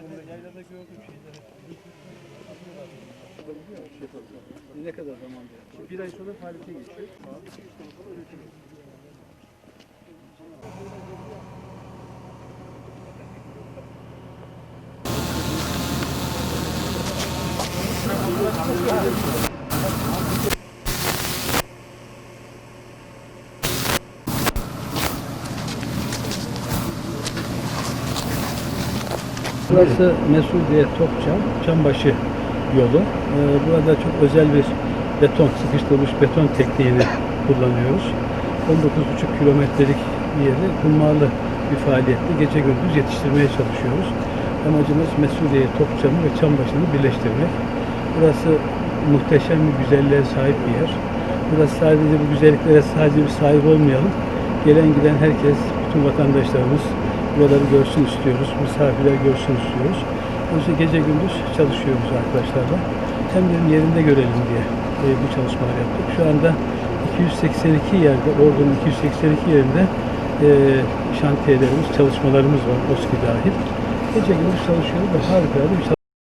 Şeyleri. Ne kadar zaman Bir ay sonra faaliyete geçiyor. Burası Mesudiye Topçam, Çambaşı yolu. Ee, Burada çok özel bir beton, sıkıştırılmış beton tekniğini kullanıyoruz. 19,5 kilometrelik bir yeri kummalı bir faaliyetle gece gündüz yetiştirmeye çalışıyoruz. Amacımız Mesudiye Topçam'ı ve Çambaşı'nı birleştirmek. Burası muhteşem bir güzelliğe sahip bir yer. Burası sadece bu güzelliklere sadece bir sahip olmayalım. Gelen giden herkes, bütün vatandaşlarımız buraları görsün istiyoruz. Misafirler görsün istiyoruz. İçin gece gündüz çalışıyoruz arkadaşlarla. Hem dedim yerinde görelim diye e, bu çalışmalar yaptık. Şu anda 282 yerde, Ordu'nun 282 yerinde e, şantiyelerimiz, çalışmalarımız var, OSKİ dahil. Gece gündüz çalışıyoruz ve harikulade bir